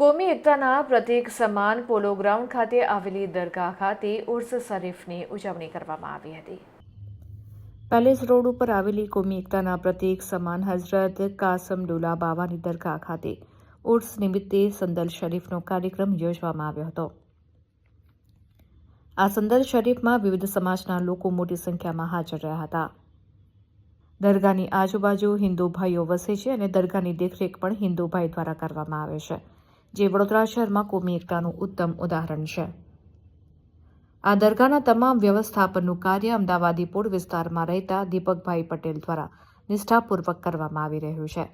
કોમી એકતાના પ્રતીક સમાન પોલો ગ્રાઉન્ડ ખાતે આવેલી દરગાહ ખાતે ઉર્સ શરીફની ઉજવણી કરવામાં આવી હતી. પેલેસ રોડ ઉપર આવેલી કોમી એકતાના પ્રતીક સમાન હઝરત કાસમ ડોલા બાવાની દરગાહ ખાતે ઉર્સ નિમિત્તે સંદલ શરીફનો કાર્યક્રમ યોજવામાં આવ્યો હતો. આ સંદલ શરીફમાં વિવિધ સમાજના લોકો મોટી સંખ્યામાં હાજર રહ્યા હતા. દરગાહની આજુબાજુ હિન્દુ ભાઈઓ વસે છે અને દરગાહની દેખરેખ પણ હિન્દુ ભાઈ દ્વારા કરવામાં આવે છે. જે વડોદરા શહેરમાં કોમી એકતાનું ઉત્તમ ઉદાહરણ છે. આ દરગાહના તમામ વ્યવસ્થાપનનું કાર્ય અમદાવાદી પૂર વિસ્તારમાં રહેતા દીપકભાઈ પટેલ દ્વારા નિષ્ઠાપૂર્વક કરવામાં આવી રહ્યું છે.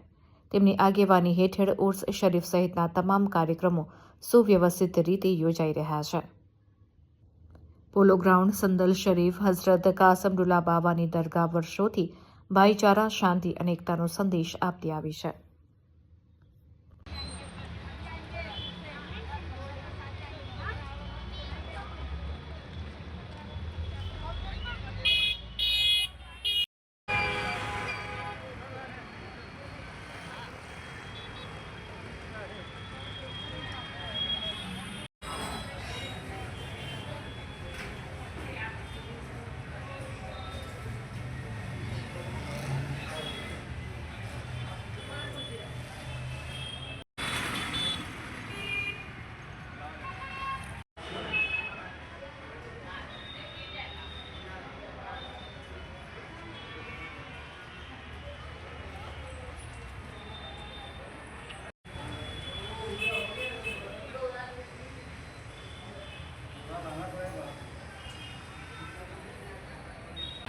તેમની આગેવાની હેઠળ ઉર્સ શરીફ સહિતના તમામ કાર્યક્રમો સુવ્યવસ્થિત રીતે યોજાઈ રહ્યા છે. પોલો ગ્રાઉન્ડ, સંદલ શરીફ, હઝરત કાસમડુલ્લા બાવાની દરગાહ વર્ષોથી ભાઈચારા, શાંતિ અને એકતાનો સંદેશ આપતી આવી છે.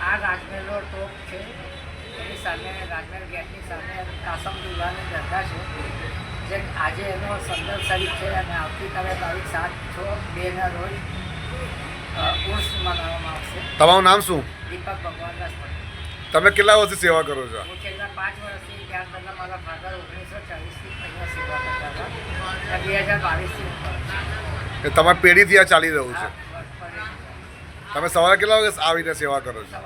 આ રાજમેર રોડ ટોપ છે. એની સામે રાજમહેલ ગેટની સામે કાસમ દુલ્હાની દરગાહ છે. જે આજે એનો સંદર્ભ સહિત છે અને આવતીકાલે તારીખ સાત છ બેના રોજ ઉર્સ મનાવવામાં આવશે. તમારું નામ શું? દીપક ભગવાનદાસ તમે કેટલા વર્ષથી સેવા કરો છો? હું છેલ્લા પાંચ વર્ષથી ત્યાર પહેલાં મારા ફાધર ઓગણીસો ચાલીસથી અહીંયા સેવા કરતા હતા. બે હજાર બાવીસથી તમારી પેઢીથી આ ચાલી રહ્યું છે. તમે સવારે કેટલા વાગે આવીને સેવા કરો છો?